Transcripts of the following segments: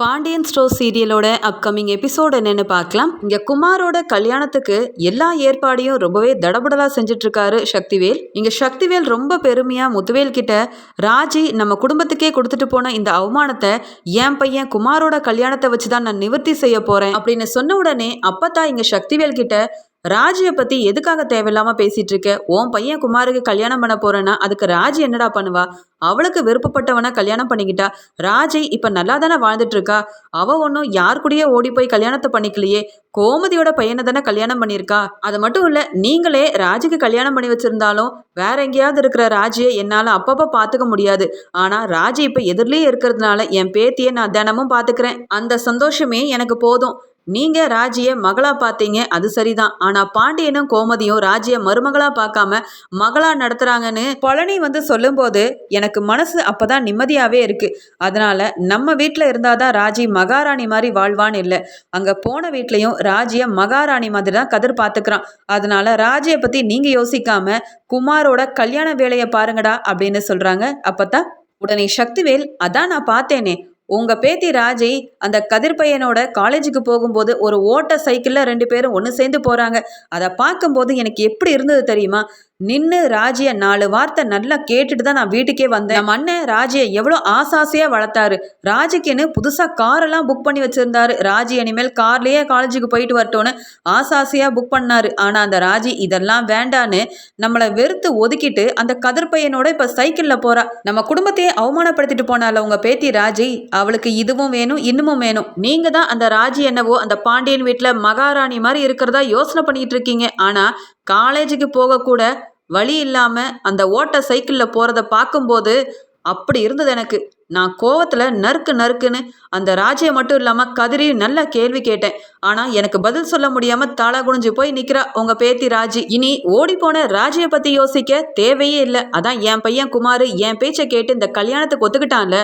Pandian store சீரியலோட upcoming episode என்னன்னு பார்க்கலாம். இங்க குமாரோட கல்யாணத்துக்கு எல்லா ஏற்பாடையும் ரொம்பவே தடபுடலாக செஞ்சுட்டு இருக்காரு சக்திவேல். இங்க சக்திவேல் ரொம்ப பெருமையா முத்துவேல் கிட்ட ராஜி நம்ம குடும்பத்துக்கே கொடுத்துட்டு போன இந்த அவமானத்தை என் பையன் குமாரோட கல்யாணத்தை வச்சு தான் நான் நிவர்த்தி செய்ய போறேன் அப்படின்னு சொன்ன உடனே அப்பதான் இங்க சக்திவேல் கிட்ட ராஜியை பத்தி எதுக்காக தேவையில்லாம பேசிட்டு இருக்க? உன் பையன் குமாருக்கு கல்யாணம் பண்ண போறேன்னா அதுக்கு ராஜி என்னடா பண்ணுவா? அவளுக்கு விருப்பப்பட்டவனை கல்யாணம் பண்ணிக்கிட்டா ராஜி இப்ப நல்லா தானே வாழ்ந்துட்டு இருக்கா? அவ ஒன்றும் யார் கூடயே ஓடி போய் கல்யாணத்தை பண்ணிக்கலையே? கோமதியோட பையனை தானே கல்யாணம் பண்ணியிருக்கா? அது மட்டும் இல்ல நீங்களே ராஜிக்கு கல்யாணம் பண்ணி வச்சிருந்தாலும் வேற எங்கேயாவது இருக்கிற ராஜியை என்னால அப்பப்போ பாத்துக்க முடியாது. ஆனா ராஜி இப்ப எதிரிலேயே இருக்கிறதுனால என் பேத்தியை நான் தினமும் பாத்துக்கிறேன். அந்த சந்தோஷமே எனக்கு போதும். நீங்க ராஜிய மகளா பார்த்தீங்க அது சரிதான். ஆனா பாண்டியனும் கோமதியும் ராஜிய மருமகளா பார்க்காம மகளா நடத்துறாங்கன்னு பழனி வந்து சொல்லும்போது எனக்கு மனசு அப்பதான் நிம்மதியாவே இருக்கு. அதனால நம்ம வீட்டில் இருந்தாதான் ராஜி மகாராணி மாதிரி வாழ்வான்னு இல்லை. அங்க போன வீட்லயும் ராஜிய மகாராணி மாதிரி தான் கதிர் பார்த்துக்கிறான். அதனால ராஜியை பத்தி நீங்க யோசிக்காம குமாரோட கல்யாண வேலையை பாருங்கடா அப்படின்னு சொல்றாங்க. அப்பதான் உடனே சக்திவேல் அதான் நான் பார்த்தேனே உங்க பேத்தி ராஜி அந்த கதிர் பையனோட காலேஜுக்கு போகும்போது ஒரு ஓட்ட சைக்கிளில் ரெண்டு பேரும் ஒன்று சேர்ந்து போறாங்க. அதை பார்க்கும்போது எனக்கு எப்படி இருந்தது தெரியுமா? நின்று ராஜியை நாலு வார்த்தை நல்லா கேட்டுட்டு தான் நான் வீட்டுக்கே வந்தேன். நம்ம அண்ணன் ராஜியை எவ்வளோ ஆசாசையாக வளர்த்தாரு. ராஜிக்குன்னு புதுசாக காரெல்லாம் புக் பண்ணி வச்சிருந்தாரு. ராஜி இனிமேல் கார்லேயே காலேஜுக்கு போயிட்டு வரட்டோன்னு ஆசாசையாக புக் பண்ணாரு. ஆனால் அந்த ராஜி இதெல்லாம் வேண்டான்னு நம்மளை வெறுத்து ஒதுக்கிட்டு அந்த கதிர் பையனோட இப்போ சைக்கிளில் போறா. நம்ம குடும்பத்தையே அவமானப்படுத்திட்டு போனால உங்க பேத்தி ராஜி அவளுக்கு இதுவும் வேணும் இன்னமும் வேணும். நீங்க தான் அந்த ராஜி என்னவோ அந்த பாண்டியன் வீட்டில் மகாராணி மாதிரி இருக்கிறதா யோசனை பண்ணிட்டு இருக்கீங்க. ஆனால் காலேஜுக்கு போகக்கூட வழி இல்லாமல் அந்த ஓட்ட சைக்கிளில் போகிறத பார்க்கும்போது அப்படி இருந்தது எனக்கு. நான் கோவத்தில் நறுக்கு நறுக்குன்னு அந்த ராஜையை மட்டும் இல்லாமல் கதிரியும் நல்ல கேள்வி கேட்டேன். ஆனால் எனக்கு பதில் சொல்ல முடியாமல் தாளா குனிஞ்சு போய் நிற்கிறா உங்கள் பேத்தி ராஜி. இனி ஓடி போன பற்றி யோசிக்க தேவையே இல்லை. அதான் என் பையன் குமார் என் பேச்சை கேட்டு இந்த கல்யாணத்துக்கு ஒத்துக்கிட்டான்ல.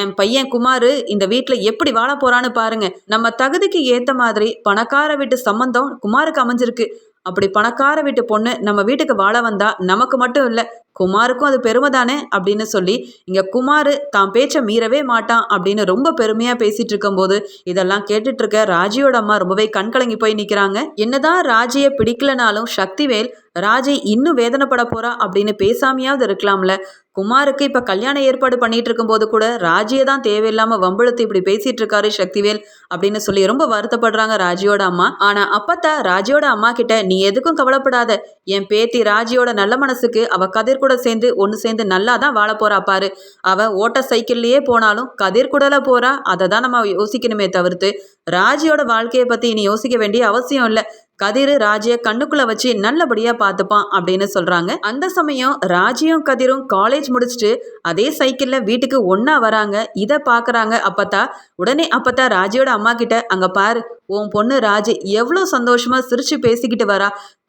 என் பையன் குமார் இந்த வீட்டில் எப்படி வாழ போறான்னு பாருங்க. நம்ம தகுதிக்கு ஏற்ற மாதிரி பணக்கார வீட்டு சம்பந்தம் குமாருக்கு அமைஞ்சிருக்கு. அப்படி பணக்கார வீட்டு பொண்ணு நம்ம வீட்டுக்கு வாழ வந்தா நமக்கு மட்டும் இல்லை குமாருக்கும் அது பெருமை தானே அப்படின்னு சொல்லி இங்க குமார் தான் பேச்சை மீறவே மாட்டான் அப்படின்னு ரொம்ப பெருமையா பேசிட்டு இருக்கும்போது இதெல்லாம் கேட்டுட்டு இருக்க ராஜியோட அம்மா ரொம்பவே கண்கலங்கி போய் நிக்கிறாங்க. என்னதான் ராஜியை பிடிக்கலனாலும் சக்திவேல் ராஜி இன்னும் வேதனைப்பட போறா அப்படின்னு பேசாமையாவது இருக்கலாம்ல. குமாருக்கு இப்ப கல்யாண ஏற்பாடு பண்ணிட்டு இருக்கும்போது கூட ராஜியை தான் தேவையில்லாம வம்பிழுத்து இப்படி பேசிட்டு இருக்காரு சக்திவேல் அப்படின்னு சொல்லி ரொம்ப வருத்தப்படுறாங்க ராஜியோட அம்மா. ஆனா அப்பத்தா ராஜியோட அம்மா கிட்ட நீ எதுக்கும் கவலைப்படாத. என் பேத்தி ராஜியோட நல்ல மனசுக்கு அவ கதிர் கூட சேர்ந்து ஒன்று சேர்ந்து நல்லா தான் வாழ போறா பாரு. அவ ஓட்ட சைக்கிள்லயே போனாலும் கதிர் கூடல போறா. அதை தான் நம்ம யோசிக்கணுமே தவிர்த்து ராஜியோட வாழ்க்கையை பத்தி இனி யோசிக்க வேண்டிய அவசியம் இல்லை. கதிர் ராஜிய கண்ணுக்குள்ள வச்சு நல்லபடியா பார்த்துப்பான் அப்படின்னு சொல்றாங்க. அந்த சமயம் ராஜியும் கதிரும் காலேஜ் முடிச்சுட்டு அதே சைக்கிளில் வீட்டுக்கு ஒன்னா வராங்க இதை பார்க்குறாங்க. அப்பத்தா உடனே அப்பத்தா ராஜியோட அம்மா கிட்ட அங்கே பாரு உன் பொண்ணு ராஜு எவ்வளோ சந்தோஷமா சிரிச்சு பேசிக்கிட்டு வரா.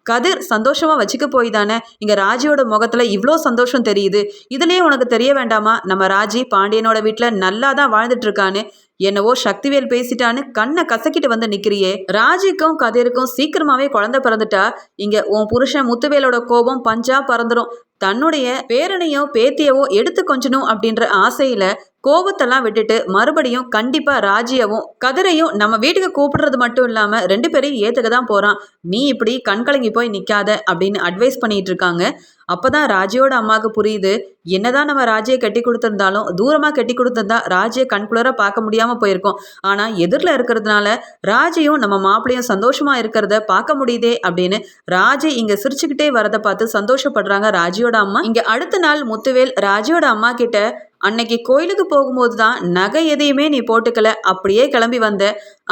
கதிர் சந்தோஷமா வச்சுக்க போய் தானே. இங்க ராஜியோட முகத்துல இவ்வளோ சந்தோஷம் தெரியுது. இதுலயே உனக்கு தெரிய வேண்டாமா? நம்ம ராஜி பாண்டியனோட வீட்டில் நல்லா தான் வாழ்ந்துட்டு இருக்கான்னு. என்னவோ சக்திவேல் பேசிட்டான்னு கண்ணை கசக்கிட்டு வந்து நிக்கிறியே. ராஜிக்கும் கதிருக்கும் சீக்கிரமாவே குழந்தை பிறந்துட்டா இங்க உன் புருஷன் முத்துவேலோட கோபம் பஞ்சா பறந்துடும் தன்னுடைய பேரனையோ பேத்தியவோ எடுத்து கொஞ்சணும் அப்படின்ற ஆசையில கோபத்தெல்லாம் விட்டுட்டு மறுபடியும் கண்டிப்பா ராஜியவும் கதிரையும் நம்ம வீட்டுக்கு கூப்பிடுறது மட்டும் இல்லாம ரெண்டு பேரையும் ஏத்துக்க தான் போறான். நீ இப்படி கண்கலங்கி போய் நிக்காத அப்படின்னு அட்வைஸ் பண்ணிட்டு இருக்காங்க. அப்பதான் ராஜியோட அம்மாவுக்கு புரியுது. என்னதான் நம்ம ராஜியை கட்டி கொடுத்துருந்தாலும் தூரமாக கட்டி கொடுத்துருந்தா ராஜியை கண்குளராக பார்க்க முடியாமல் போயிருக்கோம். ஆனால் எதிரில் இருக்கிறதுனால ராஜியும் நம்ம மாப்பிளையும் சந்தோஷமாக இருக்கிறத பார்க்க முடியுதே அப்படின்னு ராஜி இங்கே சிரிச்சுக்கிட்டே வரதை பார்த்து சந்தோஷப்படுறாங்க ராஜியோட அம்மா. இங்கே அடுத்த நாள் முத்துவேல் ராஜியோட அம்மா கிட்ட அன்னைக்கு கோயிலுக்கு போகும்போது தான் நகை எதையுமே நீ போட்டுக்கல அப்படியே கிளம்பி வந்த.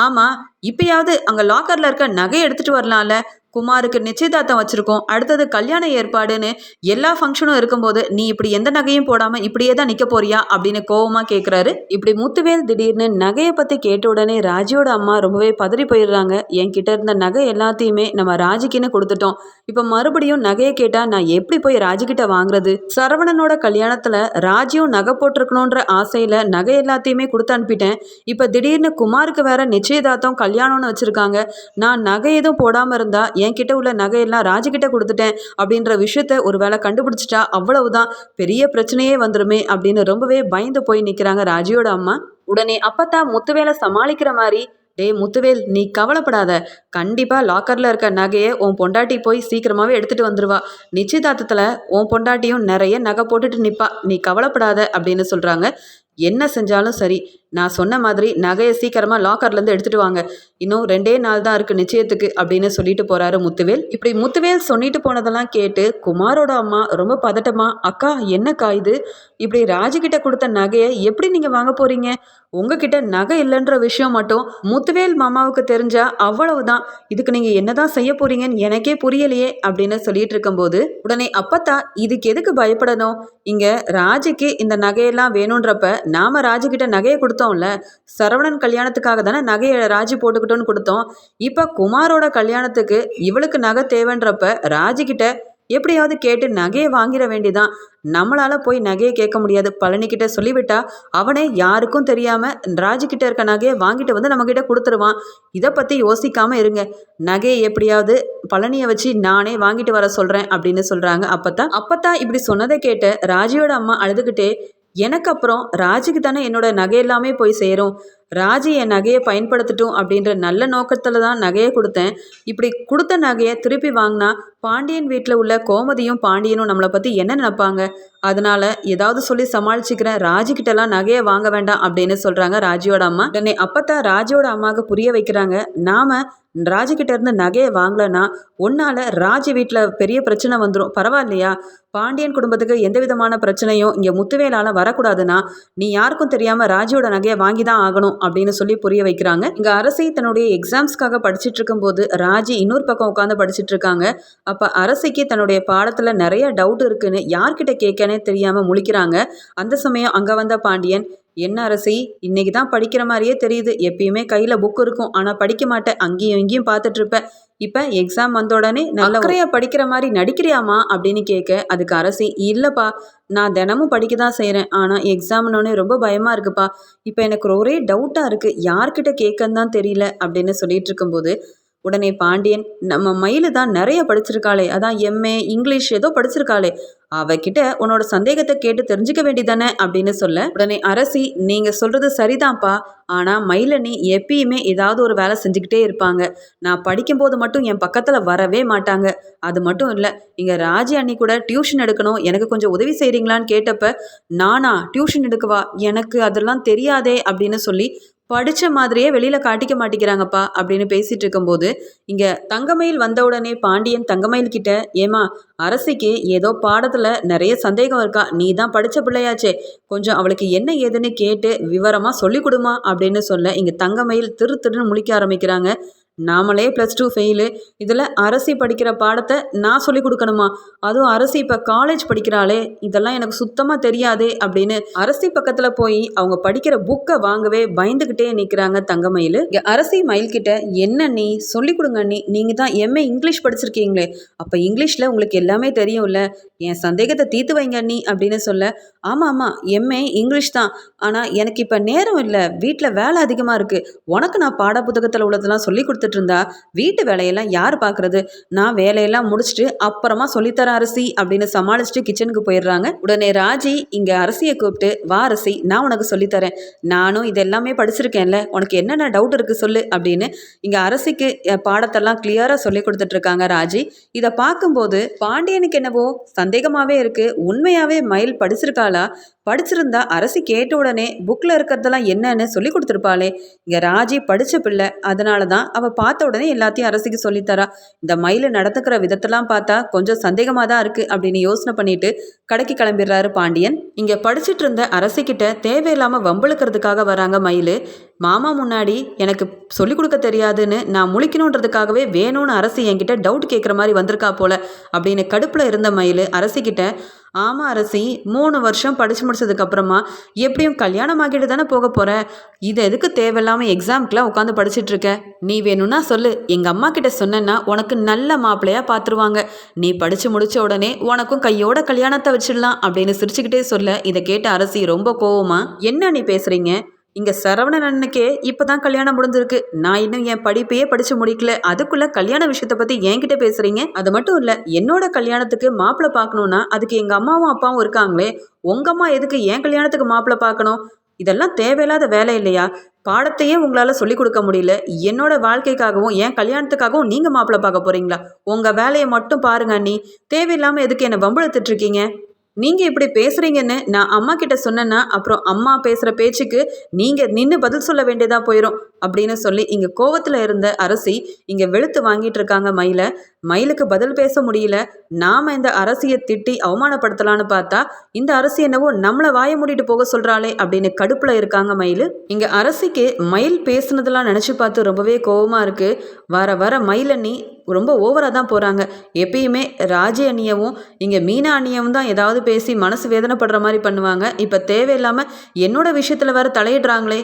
ஆமா இப்பயாவது அங்க லாக்கர்ல இருக்க நகை எடுத்துட்டு வரலாம்ல குமாருக்கு நிச்சயதார்த்தம் வச்சிருக்கோம். அடுத்தது கல்யாண ஏற்பாடுன்னு எல்லா ஃபங்க்ஷனும் இருக்கும்போது நீ இப்படி எந்த நகையும் போடாம இப்படியே தான் நிக்க போறியா? அப்படின்னு கோவமா கேட்குறாரு இப்படி முத்துவேல் திடீர்னு நகையை பத்தி கேட்ட உடனே ராஜியோட அம்மா ரொம்பவே பதறி போயிடுறாங்க. என்கிட்ட இருந்த நகை எல்லாத்தையுமே நம்ம ராஜிக்குன்னு கொடுத்துட்டோம். இப்போ மறுபடியும் நகையை கேட்டா நான் எப்படி போய் ராஜிக்கிட்ட வாங்குறது? சரவணனோட கல்யாணத்துல ராஜியும் நகை போட்டிருக்கணுன்ற ஆசையில நகை எல்லாத்தையுமே கொடுத்து அனுப்பிட்டேன். இப்போ திடீர்னு குமாருக்கு வேற நிச்சயதார்த்தம் கல்யாணம்னு வச்சிருக்காங்க. நான் நகை எதுவும் போடாம இருந்தா என்கிட்ட உள்ள நகையெல்லாம் ராஜுகிட்ட கொடுத்துட்டேன் அப்படின்ற விஷயத்த ஒரு வேளை கண்டுபிடிச்சிட்டா அவ்வளவுதான் பெரிய பிரச்சனையே வந்துருமே அப்படின்னு ரொம்பவே பயந்து போய் நிற்கிறாங்க ராஜியோட அம்மா. உடனே அப்பத்தா முத்துவேலை சமாளிக்கிற மாதிரி டேய் முத்துவேல் நீ கவலைப்படாத. கண்டிப்பா லாக்கர்ல இருக்க நகையை உன் பொண்டாட்டி போய் சீக்கிரமாவே எடுத்துட்டு வந்துருவா. நிச்சயதார்த்தத்துல உன் பொண்டாட்டியும் நிறைய நகை போட்டுட்டு நிப்பா. நீ கவலைப்படாத அப்படின்னு சொல்றாங்க. என்ன செஞ்சாலும் சரி. நான் சொன்ன மாதிரி நகையை சீக்கிரமாக லாக்கர்லேருந்து எடுத்துகிட்டு வாங்க. இன்னும் ரெண்டே நாள் தான் இருக்குது நிச்சயத்துக்கு அப்படின்னு சொல்லிட்டு போகிறாரு முத்துவேல். இப்படி முத்துவேல் சொல்லிட்டு போனதெல்லாம் கேட்டு குமாரோட அம்மா ரொம்ப பதட்டமா அக்கா என்னக்கா இது? இப்படி ராஜுகிட்ட கொடுத்த நகையை எப்படி நீங்கள் வாங்க போகிறீங்க உங்ககிட்ட நகை இல்லைன்ற விஷயம் மட்டும் முத்துவேல் மாமாவுக்கு தெரிஞ்சா அவ்வளவுதான். இதுக்கு நீங்கள் என்னதான் செய்ய போறீங்கன்னு எனக்கே புரியலையே அப்படின்னு சொல்லிட்டு இருக்கும்போது உடனே அப்பத்தா இதுக்கு எதுக்கு பயப்படணும்? இங்கே ராஜுக்கு இந்த நகையெல்லாம் வேணுன்றப்ப நாம ராஜுகிட்ட நகையை கொடுத்தோம்ல சரவணன் கல்யாணத்துக்காக தானே நகையை ராஜி போட்டுக்கிட்டோன்னு கொடுத்தோம். இப்போ குமாரோட கல்யாணத்துக்கு இவளுக்கு நகை தேவைன்றப்ப ராஜிக்கிட்ட எப்படியாவது கேட்டு நகையை வாங்கிட வேண்டியதான் நம்மளால போய் நகையை கேட்க முடியாது. பழனிக்கிட்ட சொல்லிவிட்டா அவனே யாருக்கும் தெரியாம ராஜுக்கிட்ட இருக்க நகையை வாங்கிட்டு வந்து நம்மக்கிட்ட கொடுத்துருவான். இதை பற்றி யோசிக்காம இருங்க. நகையை எப்படியாவது பழனியை வச்சு நானே வாங்கிட்டு வர சொல்கிறேன் அப்படின்னு சொல்கிறாங்க அப்பத்தான் அப்பத்தான் இப்படி சொன்னதை கேட்ட ராஜியோட அம்மா அழுதுகிட்டே எனக்கு அப்புறம் ராஜுக்கு தானே என்னோட நகை எல்லாமே போய் சேரும். ராஜி என் நகையை பயன்படுத்தட்டும் அப்படின்ற நல்ல நோக்கத்தில் தான் நகையை கொடுத்தேன். இப்படி கொடுத்த நகையை திருப்பி வாங்கினா பாண்டியன் வீட்டில் உள்ள கோமதியும் பாண்டியனும் நம்மளை பற்றி என்ன நினைப்பாங்க? அதனால ஏதாவது சொல்லி சமாளிச்சுக்கிறேன். ராஜிக்கிட்டலாம் நகையை வாங்க வேண்டாம் அப்படின்னு சொல்கிறாங்க ராஜியோட அம்மா. உடனே அப்பத்தான் ராஜியோட அம்மாவுக்கு புரிய வைக்கிறாங்க. நாம ராஜிக்கிட்ட இருந்து நகையை வாங்கலன்னா உன்னால ராஜி வீட்டில் பெரிய பிரச்சனை வந்துடும் பரவாயில்லையா? பாண்டியன் குடும்பத்துக்கு எந்த விதமான பிரச்சனையும் இங்கே முத்துவேலால வரக்கூடாதுன்னா நீ யாருக்கும் தெரியாமல் ராஜியோட நகையை வாங்கி தான் ஆகணும். அப்படின்னு சொல்லி புரிய வைக்கிறாங்க. இங்க அரசை தன்னுடைய எக்ஸாம்ஸ்க்காக படிச்சுட்டு இருக்கும்போது ராஜி இன்னொரு பக்கம் உட்காந்து படிச்சுட்டு இருக்காங்க அப்ப அரசைக்கு தன்னுடைய பாடத்துல நிறைய டவுட் இருக்குன்னு யார்கிட்ட கேட்கனே தெரியாம முழிக்கிறாங்க. அந்த சமயம் அங்க வந்த பாண்டியன் என்ன அரசி? இன்னைக்கு தான் படிக்கிற மாதிரியே தெரியுது. எப்பயுமே கையில் புக் இருக்கும். ஆனால் படிக்க மாட்டேன். அங்கேயும் இங்கேயும் பார்த்துட்டு இருப்பேன். இப்போ எக்ஸாம் வந்த உடனே நல்ல குறையா படிக்கிற மாதிரி நடிக்கிறியாமா அப்படின்னு கேட்க அதுக்கு அரசி இல்லைப்பா நான் தினமும் படிக்க தான் செய்கிறேன் ஆனால் எக்ஸாம்னோடனே ரொம்ப பயமாக இருக்குப்பா. இப்போ எனக்கு ஒரே டவுட்டாக இருக்குது யார்கிட்ட கேட்கன்னு தான் தெரியல. அப்படின்னு சொல்லிட்டு இருக்கும்போது உடனே பாண்டியன் நம்ம மயிலு தான் நிறைய படிச்சிருக்காளே அதான் எம்ஏ இங்கிலீஷ் ஏதோ படிச்சிருக்காளே அவகிட்ட உன்னோட சந்தேகத்தை கேட்டு தெரிஞ்சுக்க வேண்டிதானே அப்படின்னு சொல்ல உடனே அரசி நீங்க சொல்றது சரிதான்ப்பா ஆனா மயிலணி எப்பயுமே ஏதாவது ஒரு வேலை செஞ்சுக்கிட்டே இருப்பாங்க. நான் படிக்கும்போது மட்டும் என் பக்கத்துல வரவே மாட்டாங்க. அது மட்டும் இல்லை இங்க ராஜி அண்ணி கூட டியூஷன் எடுக்கணும் எனக்கு கொஞ்சம் உதவி செய்றீங்களான்னு கேட்டப்ப நானா டியூஷன் எடுக்கவா? எனக்கு அதெல்லாம் தெரியாதே அப்படின்னு சொல்லி படித்த மாதிரியே வெளியில் காட்டிக்க மாட்டேங்கிறாங்கப்பா அப்படின்னு பேசிகிட்டு இருக்கும்போது இங்கே தங்கமயில் வந்த உடனே பாண்டியன் தங்கமயில் கிட்ட ஏமா அரசிக்கு ஏதோ பாடத்தில் நிறைய சந்தேகம் இருக்கா? நீ தான் படித்த பிள்ளையாச்சே. கொஞ்சம் அவளுக்கு என்ன ஏதுன்னு கேட்டு விவரமாக சொல்லி கொடுமா அப்படின்னு சொல்ல இங்கே தங்கமயில் திரு திருன்னு முழிக்க ஆரம்பிக்கிறாங்க. நாமளே ப்ளஸ் டூ ஃபெயிலு இதில் அரசி படிக்கிற பாடத்தை நான் சொல்லி கொடுக்கணுமா? அதுவும் அரசி இப்போ காலேஜ் படிக்கிறாளே இதெல்லாம் எனக்கு சுத்தமாக தெரியாதே அப்படின்னு அரசி பக்கத்தில் போய் அவங்க படிக்கிற புக்கை வாங்கவே பயந்துக்கிட்டே நிற்கிறாங்க தங்கமயில். அரசி மயில்கிட்ட என்ன நீ? சொல்லி கொடுங்க நீ நீங்கள் தான் எம்ஏ இங்கிலீஷ் படிச்சிருக்கீங்களே. அப்போ இங்கிலீஷில் உங்களுக்கு எல்லாமே தெரியும்ல. என் சந்தேகத்தை தீர்த்து வைங்க நீ அப்படின்னு சொல்ல ஆமாம் ஆமாம் எம்ஏ இங்கிலீஷ் தான். ஆனால் எனக்கு இப்போ நேரம் இல்லை. வீட்டில் வேலை அதிகமாக இருக்குது உனக்கு நான் பாட புத்தகத்தில் உள்ளதெல்லாம் சொல்லி கொடுத்து கொடுத்துட்டு இருந்தா வீட்டு வேலையெல்லாம் யார் பார்க்குறது? நான் வேலையெல்லாம் முடிச்சுட்டு அப்புறமா சொல்லித்தர அரிசி அப்படின்னு சமாளிச்சுட்டு கிச்சனுக்கு போயிடுறாங்க. உடனே ராஜி இங்கே அரிசியை கூப்பிட்டு வா அரிசி நான் உனக்கு சொல்லித்தரேன். நானும் இது எல்லாமே படிச்சிருக்கேன்ல. உனக்கு என்னென்ன டவுட் இருக்குது சொல்லு அப்படின்னு இங்கே அரசிக்கு பாடத்தெல்லாம் கிளியராக சொல்லி கொடுத்துட்டு இருக்காங்க ராஜி. இதை பார்க்கும்போது பாண்டியனுக்கு என்னவோ சந்தேகமாகவே இருக்குது உண்மையாகவே மயில் படிச்சிருக்காளா? படிச்சிருந்தா அரசி கேட்ட உடனே புக்கில் இருக்கிறதெல்லாம் என்னன்னு சொல்லி கொடுத்துருப்பாளே. இங்கே ராஜி படித்த பிள்ளை. அதனால தான் அவள் பார்த்த உடனே எல்லாத்தையும் அரசிக்கு சொல்லித்தரா. இந்த மயில் நடத்துக்கிற விதத்தெல்லாம் பார்த்தா கொஞ்சம் சந்தேகமாக தான் இருக்குது அப்படின்னு யோசனை பண்ணிட்டு கடைக்கு கிளம்பிடுறாரு பாண்டியன். இங்கே படிச்சுட்டு இருந்த அரசிக்கிட்ட தேவையில்லாமல் வம்பளுக்கிறதுக்காக வராங்க மயில். மாமா முன்னாடி எனக்கு சொல்லிக் கொடுக்க தெரியாதுன்னு நான் முழிக்கணுன்றதுக்காகவே வேணும்னு அரசு என்கிட்ட டவுட் கேட்குற மாதிரி வந்திருக்கா போல அப்படின்னு கடுப்பில் இருந்த மயில் அரசிக்கிட்ட ஆமாம் அரசி மூணு வருஷம் படித்து முடிச்சதுக்கப்புறமா எப்படியும் கல்யாணம் ஆகிட்டு தானே போக போகிற இது எதுக்கு தேவையில்லாமல் எக்ஸாம்க்கெலாம் உட்காந்து படிச்சுட்ருக்க நீ வேணும்னா சொல்லு. எங்கள் அம்மா கிட்ட சொன்னேன்னா உனக்கு நல்ல மாப்பிள்ளையாக பார்த்துருவாங்க நீ படித்து முடித்த உடனே உனக்கும் கையோட கல்யாணத்தை வச்சிடலாம் அப்படின்னு சிரிச்சுக்கிட்டே சொல்ல இதை கேட்ட அரசி ரொம்ப கோவமா என்ன நீ பேசுகிறீங்க இங்கே சரவணன் அண்ணனுக்கே இப்போ தான் கல்யாணம் முடிஞ்சிருக்கு. நான் இன்னும் என் படிப்பையே படித்து முடிக்கல. அதுக்குள்ளே கல்யாண விஷயத்தை பற்றி என்கிட்ட பேசுகிறீங்க அது மட்டும் இல்லை என்னோட கல்யாணத்துக்கு மாப்பிள்ளை பார்க்கணுன்னா அதுக்கு எங்கள் அம்மாவும் அப்பாவும் இருக்காங்களே? உங்கள் அம்மா எதுக்கு என் கல்யாணத்துக்கு மாப்பிள்ளை பார்க்கணும்? இதெல்லாம் தேவையில்லாத வேலை இல்லையா? பாடத்தையே உங்களால் சொல்லிக் கொடுக்க முடியல. என்னோட வாழ்க்கைக்காகவும் என் கல்யாணத்துக்காகவும் நீங்கள் மாப்பிள்ளை பார்க்க போகிறீங்களா உங்கள் வேலையை மட்டும் பாருங்க அண்ணி. தேவையில்லாமல் எதுக்கு என்னை வம்பளத்துட்டு இருக்கீங்க? நீங்கள் இப்படி பேசுகிறீங்கன்னு நான் அம்மா கிட்ட சொன்னேன்னா அப்புறம் அம்மா பேசுகிற பேச்சுக்கு நீங்கள் நின்று பதில் சொல்ல வேண்டியதாக போயிடும் அப்படின்னு சொல்லி இங்கே கோவத்தில் இருந்த அரசி இங்கே வெளுத்து வாங்கிட்டு இருக்காங்க மயிலை. மயிலுக்கு பதில் பேச முடியல. நாம் இந்த அரசியை திட்டி அவமானப்படுத்தலான்னு பார்த்தா இந்த அரசி என்னவோ நம்மளை வாய மூடிட்டு போக சொல்கிறாளே அப்படின்னு கடுப்பில் இருக்காங்க மயில். இங்கே அரசிக்கு மயில் பேசுனதெல்லாம் நினச்சி பார்த்து ரொம்பவே கோவமாக இருக்குது வர வர மயிலண்ணி ரொம்ப ஓவராக தான் போகிறாங்க எப்பயுமே ராஜி அண்ணியவும் இங்கே மீனா அண்ணியவும் தான் ஏதாவது பேசி மனசு வேதனைப்படுற மாதிரி பண்ணுவாங்க. இப்போ தேவையில்லாமல் என்னோட விஷயத்தில் வேறு தலையிடுறாங்களே.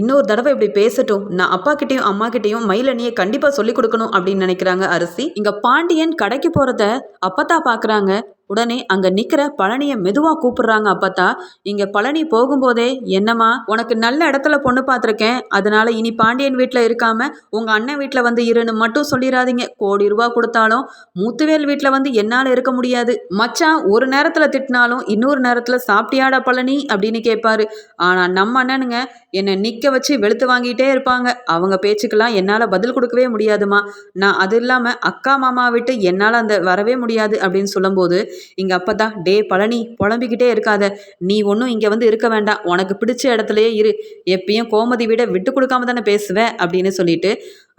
இன்னொரு தடவை இப்படி பேசட்டும். நான் அப்பா கிட்டையும் அம்மா கிட்டையும் மயிலணியை கண்டிப்பாக சொல்லி கொடுக்கணும் அப்படின்னு நினைக்கிறாங்க அரிசி. இங்கே பாண்டியன் கடைக்கு போகிறத அப்பத்தா பார்க்குறாங்க உடனே அங்கே நிற்கிற பழனியை மெதுவாக கூப்பிடுறாங்க அப்பத்தா. இங்கே பழனி போகும்போதே என்னம்மா உனக்கு நல்ல இடத்துல பொண்ணு பார்த்துருக்கேன். அதனால இனி பாண்டியன் வீட்டில் இருக்காம உங்கள் அண்ணன் வீட்டில் வந்து இருன்னு மட்டும் சொல்லிடாதீங்க கோடி ரூபா கொடுத்தாலும் முத்துவேல் வீட்டில் வந்து என்னால் இருக்க முடியாது. மச்சான் ஒரு நேரத்தில் திட்டினாலும் இன்னொரு நேரத்தில் சாப்பிட்டியாடா பழனி? அப்படின்னு கேட்பாரு ஆனால் நம்ம அண்ணனுங்க என்னை நிற்க வச்சு வெளுத்து வாங்கிட்டே இருப்பாங்க. அவங்க பேச்சுக்கெல்லாம் என்னால் பதில் கொடுக்கவே முடியாதுமா. நான் அது இல்லாமல் அக்கா மாமா விட்டு என்னால் அந்த வரவே முடியாது அப்படின்னு சொல்லும்போது இங்கே அப்போ தான் டே பழனி புலம்பிக்கிட்டே இருக்காத. நீ ஒன்றும் இங்கே வந்து இருக்க வேண்டாம். உனக்கு பிடிச்ச இடத்துலையே இரு. எப்பயும் கோமதி விட விட்டு கொடுக்காம தானே பேசுவேன் அப்படின்னு சொல்லிட்டு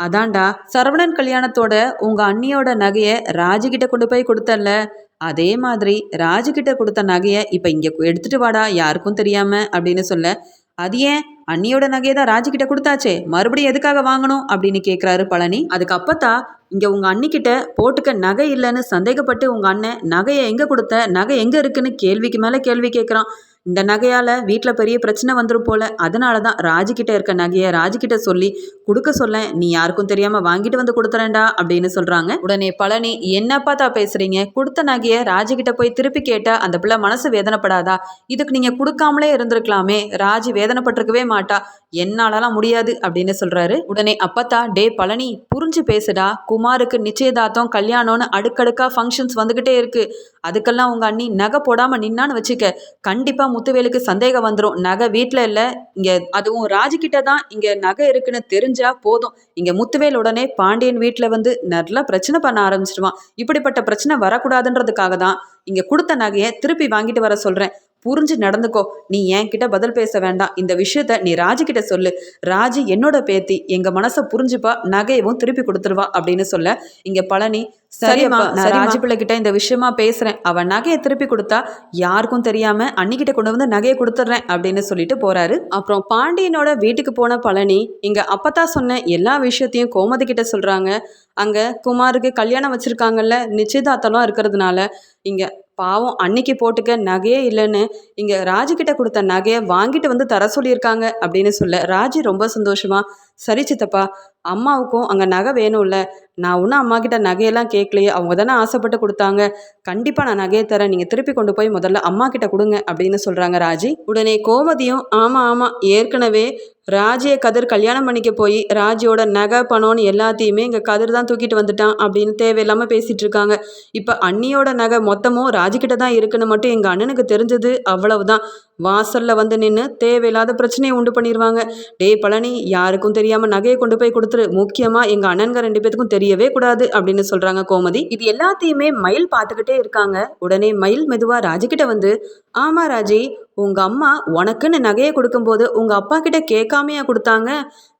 அதான்டா சரவணன் கல்யாணத்தோட உங்கள் அண்ணியோட நகையை ராஜுகிட்ட கொண்டு போய் கொடுத்தல அதே மாதிரி ராஜுகிட்ட கொடுத்த நகையை இப்போ இங்கே எடுத்துட்டு வாடா. யாருக்கும் தெரியாமல் அப்படின்னு சொல்ல அது ஏன்? அண்ணியோட நகையை தான் ராஜிக்கிட்ட கொடுத்தாச்சே. மறுபடியும் எதுக்காக வாங்கணும்? அப்படின்னு கேட்குறாரு பழனி. அதுக்கு அப்பத்தா இங்கே உங்கள் அண்ணிக்கிட்ட போட்டுக்க நகை இல்லைன்னு சந்தேகப்பட்டு உங்கள் அண்ணன் நகையை எங்கே கொடுத்த? நகை எங்கே இருக்குன்னு கேள்விக்கு மேலே கேள்வி கேட்குறான் இந்த நகையால் வீட்டில் பெரிய பிரச்சனை வந்துடும் போல. அதனால தான் ராஜுக்கிட்ட இருக்க நகையை ராஜுக்கிட்ட சொல்லி கொடுக்க சொல்ல நீ யாருக்கும் தெரியாமல் வாங்கிட்டு வந்து கொடுத்துறேன்டா அப்படின்னு சொல்கிறாங்க உடனே பழனி என்னப்பா தான் பேசுகிறீங்க கொடுத்த நகையை ராஜுக்கிட்ட போய் திருப்பி கேட்டால் அந்த பிள்ளை மனசு வேதனைப்படாதா? இதுக்கு நீங்கள் கொடுக்காமலே இருந்திருக்கலாமே. ராஜு வேதனைப்பட்டிருக்கவே மாட்டா. என்னாலலாம் முடியாது அப்படின்னு சொல்கிறாரு உடனே அப்பத்தா டே பழனி புரிஞ்சு பேசுடா. குமாருக்கு நிச்சயதார்த்தம் கல்யாணம்னு அடுக்கடுக்காக ஃபங்க்ஷன்ஸ் வந்துக்கிட்டே இருக்குது அதுக்கெல்லாம் உங்கள் அண்ணி நகை போடாமல் நின்னான்னு வச்சுக்க. கண்டிப்பாக முத்துவேலுக்கு சந்தேகம் வந்துடும் நகை வீட்டில் இல்லை. இங்கே அதுவும் ராஜுக்கிட்ட தான் இங்கே நகை இருக்குன்னு தெரிஞ்சா போதும். இங்கே முத்துவேல் உடனே பாண்டியன் வீட்டில் வந்து நல்லா பிரச்சனை பண்ண ஆரம்பிச்சிடுவான் இப்படிப்பட்ட பிரச்சனை வரக்கூடாதுன்றதுக்காக தான் இங்கே கொடுத்த நகையை திருப்பி வாங்கிட்டு வர சொல்கிறேன் புரிஞ்சு நடந்துக்கோ. நீ என்கிட்ட பதில் பேச வேண்டாம். இந்த விஷயத்த நீ ராஜு கிட்ட சொல்லு. ராஜு என்னோட பேத்தி. எங்க மனசை புரிஞ்சுப்பா நகையவும் திருப்பி கொடுத்துருவா அப்படின்னு சொல்ல இங்க பழனி சரிம்மா நான் ராஜு பிள்ளை கிட்ட இந்த விஷயமா பேசுறேன். அவன் நகையை திருப்பி கொடுத்தா யாருக்கும் தெரியாம அன்னிக்கிட்ட கொண்டு வந்து நகையை கொடுத்துட்றேன் அப்படின்னு சொல்லிட்டு போறாரு. அப்புறம் பாண்டியனோட வீட்டுக்கு போன பழனி இங்க அப்பதான் சொன்ன எல்லா விஷயத்தையும் கோமதி கிட்ட சொல்றாங்க. அங்க குமாருக்கு கல்யாணம் வச்சிருக்காங்கல்ல நிச்சயதார்த்தம்லாம் இருக்கிறதுனால இங்க பாவம் அன்னைக்கு போட்டுக்க நகையே இல்லைன்னு இங்கே ராஜுக்கிட்ட கொடுத்த நகையை வாங்கிட்டு வந்து தர சொல்லியிருக்காங்க அப்படின்னு சொல்ல ராஜி ரொம்ப சந்தோஷமா சரி சித்தப்பா அம்மாவுக்கும் அங்கே நகை வேணும்ல. நான் ஒன்றும் அம்மா கிட்ட நகையெல்லாம் கேட்கலையே. அவங்க தானே ஆசைப்பட்டு கொடுத்தாங்க. கண்டிப்பாக நான் நகையை தரேன். நீங்கள் திருப்பி கொண்டு போய் முதல்ல அம்மா கிட்ட கொடுங்க அப்படின்னு சொல்கிறாங்க ராஜி. உடனே கோமதியும் ஆமாம் ஆமாம் ஏற்கனவே ராஜியை கதிர் கல்யாணம் பண்ணிக்க போய் ராஜியோட நகை பணம்னு எல்லாத்தையுமே இங்கே கதிர் தான் தூக்கிட்டு வந்துட்டான் அப்படின்னு தேவையில்லாமல் பேசிகிட்டு இருக்காங்க. இப்போ அண்ணியோட நகை மொத்தமும் ராஜிக்கிட்ட தான் இருக்குன்னு மட்டும் எங்கள் அண்ணனுக்கு தெரிஞ்சது. அவ்வளவுதான். வாசலில் வந்து நின்று தேவையில்லாத பிரச்சனையை உண்டு பண்ணிடுவாங்க டே பழனி யாருக்கும் தெரியாமல் நகையை கொண்டு போய் கொடுத்துரு. முக்கியமாக எங்கள் அண்ணன்க ரெண்டு பேத்துக்கும் தெரியவே கூடாது அப்படின்னு சொல்கிறாங்க கோமதி. இது எல்லாத்தையுமே மயில் பார்த்துக்கிட்டே இருக்காங்க. உடனே மயில் மெதுவாக ராஜிக்கிட்ட வந்து ஆமாம் ராஜி உங்கள் அம்மா உனக்குன்னு நகையை கொடுக்கும்போது உங்கள் அப்பா கிட்ட கேட்காமையா கொடுத்தாங்க.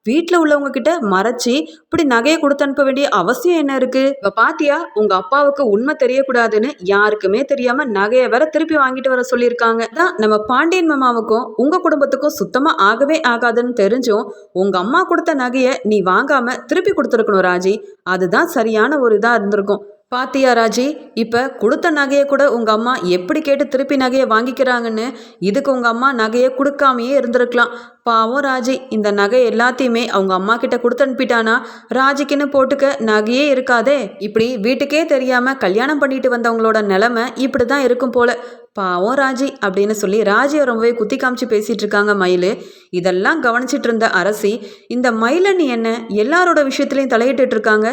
வீட்டில் உள்ளவங்க கிட்ட மறைச்சி இப்படி நகையை கொடுத்து அனுப்ப வேண்டிய அவசியம் என்ன இருக்கு? இப்போ பாத்தியா உங்க அப்பாவுக்கு உண்மை தெரியக்கூடாதுன்னு யாருக்குமே தெரியாம நகையை வேற திருப்பி வாங்கிட்டு வர சொல்லியிருக்காங்க. தான் நம்ம பாண்டியன் மாமாவுக்கும் உங்க குடும்பத்துக்கும் சுத்தமா ஆகவே ஆகாதுன்னு தெரிஞ்சும் உங்க அம்மா கொடுத்த நகையை நீ வாங்காம திருப்பி கொடுத்துருக்கணும் ராஜி. அதுதான் சரியான ஒரு இதாக இருந்திருக்கும். பாத்தியா ராஜி இப்போ கொடுத்த நகையை கூட உங்கள் அம்மா எப்படி கேட்டு திருப்பி நகையை வாங்கிக்கிறாங்கன்னு இதுக்கு உங்கள் அம்மா நகையை கொடுக்காமையே இருந்திருக்கலாம். பாவம் ராஜி இந்த நகை எல்லாத்தையுமே அவங்க அம்மா கிட்ட கொடுத்து அனுப்பிட்டானா? ராஜிக்குன்னு போட்டுக்க நகையே இருக்காதே. இப்படி வீட்டுக்கே தெரியாமல் கல்யாணம் பண்ணிட்டு வந்தவங்களோட நிலைமை இப்படி தான் இருக்கும் போல. பாவம் ராஜி அப்படின்னு சொல்லி ராஜியை ரொம்பவே குத்தி காமிச்சு பேசிட்டு இருக்காங்க மயில். இதெல்லாம் கவனிச்சிட்டு இருந்த அரசி இந்த மயிலண்ணி என்ன எல்லாரோட விஷயத்துலையும் தலையிட்டு இருக்காங்க?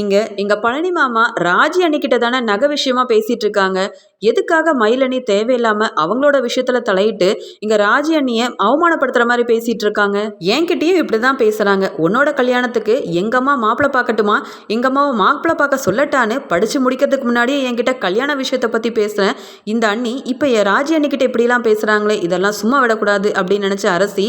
இங்கே எங்க பழனி மாமா ராஜி அண்ணிக்கிட்ட தானே நகை விஷயமா பேசிட்டு இருக்காங்க. எதுக்காக மயிலணி தேவையில்லாம அவங்களோட விஷயத்துல தலையிட்டு இங்க ராஜி அண்ணிய அவமானப்படுத்துற மாதிரி பேசிட்டு இருக்காங்க? என்கிட்டயும் இப்படிதான் பேசுறாங்க. உன்னோட கல்யாணத்துக்கு எங்கம்மா மாப்பிள்ளை பார்க்கட்டுமா? எங்க அம்மாவை மாப்பிள்ளை பார்க்க சொல்லட்டான்னு படிச்சு முடிக்கிறதுக்கு முன்னாடியே என்கிட்ட கல்யாண விஷயத்தை பத்தி பேசுறேன். இந்த அண்ணி இப்ப என் ராஜி அண்ணிக்கிட்ட இப்படிலாம் பேசுறாங்களே இதெல்லாம் சும்மா விடக்கூடாது அப்படின்னு நினைச்ச அரசி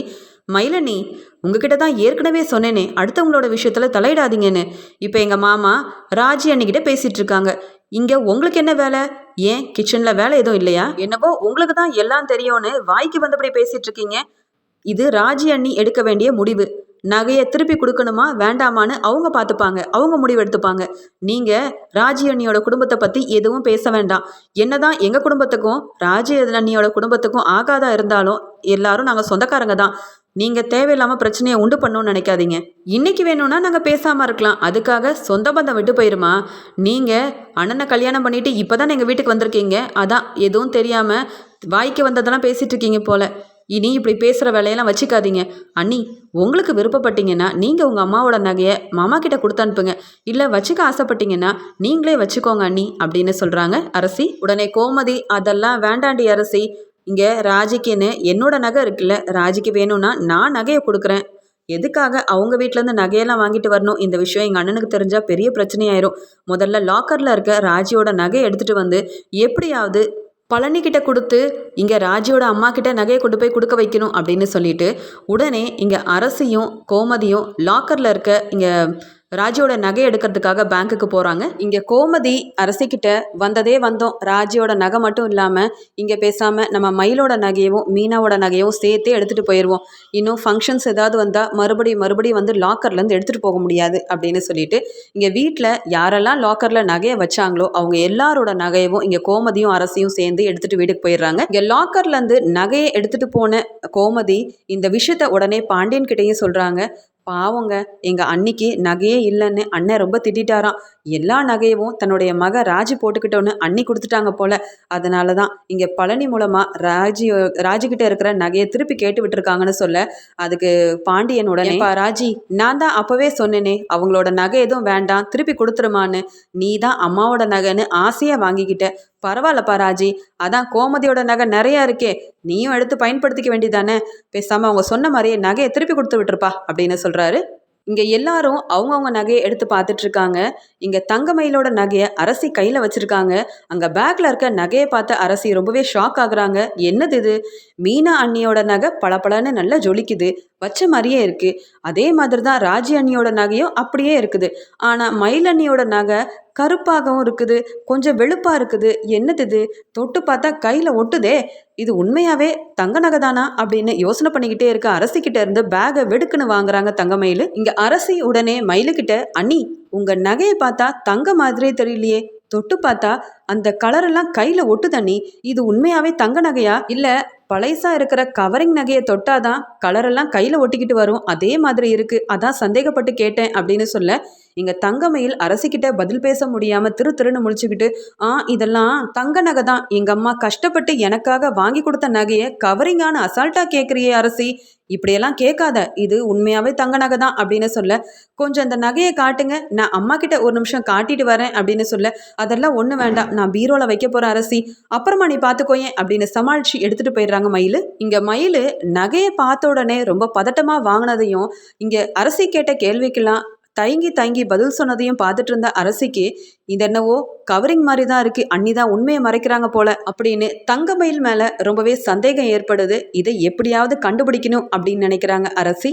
மயிலணி உங்ககிட்ட தான் ஏற்கனவே சொன்னேனே அடுத்தவங்களோட விஷயத்தில் தலையிடாதீங்கன்னு. இப்போ எங்கள் மாமா ராஜி அண்ணிக்கிட்ட பேசிகிட்டு இருக்காங்க. இங்கே உங்களுக்கு என்ன வேலை? ஏன்? கிச்சனில் வேலை எதுவும் இல்லையா? என்னவோ உங்களுக்கு தான் எல்லாம் தெரியும்னு வாய்க்கு வந்தபடி பேசிட்டு இருக்கீங்க. இது ராஜி அண்ணி எடுக்க வேண்டிய முடிவு. நகையை திருப்பி கொடுக்கணுமா வேண்டாமான்னு அவங்க பார்த்துப்பாங்க. அவங்க முடிவு எடுத்துப்பாங்க. நீங்கள் ராஜி அண்ணியோட குடும்பத்தை பற்றி எதுவும் பேச வேண்டாம். என்னதான் எங்கள் குடும்பத்துக்கும் ராஜி அண்ணியோட குடும்பத்துக்கும் ஆகாதா இருந்தாலும் எல்லாரும் நாங்கள் சொந்தக்காரங்க தான். நீங்கள் தேவையில்லாமல் பிரச்சனையை உண்டு பண்ணணும்னு நினைக்காதீங்க. இன்னைக்கு வேணும்னா நாங்கள் பேசாமல் இருக்கலாம். அதுக்காக சொந்த பந்தம் விட்டு போயிருமா? நீங்கள் அண்ணனை கல்யாணம் பண்ணிட்டு இப்போ தான் எங்கள் வீட்டுக்கு வந்திருக்கீங்க? அதான் எதுவும் தெரியாமல் வாய்க்கு வந்ததெல்லாம் பேசிகிட்டு இருக்கீங்க போல. இனி இப்படி பேசுகிற வேலையெல்லாம் வச்சுக்காதீங்க. அண்ணி உங்களுக்கு விருப்பப்பட்டீங்கன்னா நீங்கள் உங்கள் அம்மாவோட நகையை மாமா கிட்ட கொடுத்து அனுப்புங்க. இல்லை வச்சுக்க ஆசைப்பட்டீங்கன்னா நீங்களே வச்சுக்கோங்க அண்ணி அப்படின்னு சொல்கிறாங்க அரசி. உடனே கோமதி அதெல்லாம் வேண்டாண்டி அரசி. இங்கே ராஜிக்குன்னு என்னோட நகை இருக்குல்ல ராஜிக்கு வேணும்னா நான் நகையை கொடுக்குறேன். எதுக்காக அவங்க வீட்டிலேருந்து நகையெல்லாம் வாங்கிட்டு வரணும்? இந்த விஷயம் எங்கள் அண்ணனுக்கு தெரிஞ்சால் பெரிய பிரச்சனையாயிரும். முதல்ல லாக்கரில் இருக்க ராஜியோட நகையை எடுத்துகிட்டு வந்து எப்படியாவது பழனிக்கிட்ட கொடுத்து இங்கே ராஜியோட அம்மா கிட்ட நகையை கொண்டு போய் கொடுக்க வைக்கணும் அப்படின்னு சொல்லிட்டு உடனே இங்கே அரசியும் கோமதியும் லாக்கரில் இருக்க இங்கே ராஜியோட நகை எடுக்கிறதுக்காக பேங்க்குக்கு போகிறாங்க இங்கே கோமதி அரசிக்கிட்ட வந்ததே வந்தோம். ராஜியோட நகை மட்டும் இல்லாமல் இங்கே பேசாமல் நம்ம மயிலோட நகையவும் மீனாவோட நகையவும் சேர்த்தே எடுத்துகிட்டு போயிடுவோம் இன்னும் ஃபங்க்ஷன்ஸ் ஏதாவது வந்தால் மறுபடியும் மறுபடியும் வந்து லாக்கர்லேருந்து எடுத்துகிட்டு போக முடியாது அப்படின்னு சொல்லிட்டு இங்கே வீட்டில் யாரெல்லாம் லாக்கரில் நகையை வச்சாங்களோ அவங்க எல்லாரோட நகையவும் இங்கே கோமதியும் அரசியும் சேர்ந்து எடுத்துகிட்டு வீட்டுக்கு போயிடுறாங்க. இங்கே லாக்கர்லேருந்து நகையை எடுத்துகிட்டு போன கோமதி இந்த விஷயத்த உடனே பாண்டியன் கிட்டேயும் சொல்கிறாங்க பாவங்க எங்கள் அன்னிக்கு நகையே இல்லைன்னு அண்ணன் ரொம்ப திட்டிட்டாராம். எல்லா நகையவும் தன்னுடைய மக ராஜி போட்டுக்கிட்டோன்னு அண்ணி கொடுத்துட்டாங்க போல. அதனால தான் இங்கே பழனி மூலமாக ராஜி ராஜிக்கிட்ட இருக்கிற நகையை திருப்பி கேட்டு விட்டுருக்காங்கன்னு சொல்ல அதுக்கு பாண்டியன் உடனே ராஜி? நான் தான் அப்போவே சொன்னேனே அவங்களோட நகை எதுவும் வேண்டாம் திருப்பி கொடுத்துருமான்னு. நீ தான் அம்மாவோட நகைன்னு ஆசையாக வாங்கிக்கிட்ட. பரவாயில்லப்பா ராஜி அதான் கோமதியோட நகை நிறையா இருக்கே நீயும் எடுத்து பயன்படுத்திக்க வேண்டியதானே. பேசாமல் அவங்க சொன்ன மாதிரியே நகையை திருப்பி கொடுத்து விட்டுருப்பா அப்படின்னு சொல்கிறாரு இங்கே எல்லாரும் அவங்கவுங்க நகையை எடுத்து பார்த்துட்டு இருக்காங்க இங்கே தங்கமயிலோட நகையை அரசி கையில் வச்சுருக்காங்க. அங்கே பேக்கில் இருக்க நகையை பார்த்த அரசி ரொம்பவே ஷாக் ஆகுறாங்க. என்னது இது? மீனா அண்ணியோட நகை பளபளன்னு நல்லா ஜொலிக்குது. வச்ச மாதிரியே இருக்குது அதே மாதிரி தான் ராஜி அண்ணியோட நகையும் அப்படியே இருக்குது. ஆனால் மயில் அண்ணியோட நகை கருப்பாகவும் இருக்குது. கொஞ்சம் வெளுப்பாக இருக்குது. என்னது இது? தொட்டு பார்த்தா கையில் ஒட்டுதே. இது உண்மையாகவே தங்க நகை தானா அப்படின்னு யோசனை பண்ணிக்கிட்டே இருக்க அரசிக்கிட்ட இருந்து பேகை வெடுக்குன்னு வாங்குறாங்க தங்க மயில். இங்கே அரசி உடனே மயிலுக்கிட்ட அண்ணி உங்கள் நகையை பார்த்தா தங்க மாதிரியே தெரியலையே. தொட்டு பார்த்தா அந்த கலரெல்லாம் கையில் ஒட்டு தண்ணி இது உண்மையாகவே தங்க நகையா? இல்லை பழைசா இருக்கிற கவரிங் நகையை தொட்டாதான் கலரெல்லாம் கையில் ஒட்டிக்கிட்டு வரும்? அதே மாதிரி இருக்கு. அதான் சந்தேகப்பட்டு கேட்டேன் அப்படின்னு சொல்ல இங்க தங்கமயில் அரசிக்கிட்ட பதில் பேச முடியாம திரு திருன்னு முழிச்சுக்கிட்டு ஆ இதெல்லாம் தங்க நகை தான். எங்க அம்மா கஷ்டப்பட்டு எனக்காக வாங்கி கொடுத்த நகையை கவரிங்கான அசால்ட்டா கேட்குறியே அரசி. இப்படியெல்லாம் கேட்காத. இது உண்மையாவே தங்க நகை தான் அப்படின்னு சொல்ல கொஞ்சம் அந்த நகையை காட்டுங்க. நான் அம்மா கிட்ட ஒரு நிமிஷம் காட்டிட்டு வரேன் அப்படின்னு சொல்ல அதெல்லாம் ஒன்றும் வேண்டாம். நான் பீரோல வைக்க போற அரசி. அப்புறமா நீ பார்த்துக்கோயேன் அப்படின்னு சமாளிச்சு எடுத்துட்டு போயிடுறாங்க மயில். இங்க மயில் நகையை பார்த்த உடனே ரொம்ப பதட்டமா வாங்கினதையும் இங்க அரசி கேட்ட கேள்விக்கெல்லாம் தயங்கி தயங்கி பதில் சொன்னதையும் பார்த்துட்டு இருந்த அரசிக்கு இது என்னவோ கவரிங் மாதிரி தான் இருக்கு. அண்ணி தான் உண்மையை மறைக்கிறாங்க போல. அப்படின்னு தங்கமயில் மேல ரொம்பவே சந்தேகம் ஏற்படுது. இதை எப்படியாவது கண்டுபிடிக்கணும் அப்படின்னு நினைக்கிறாங்க அரசி.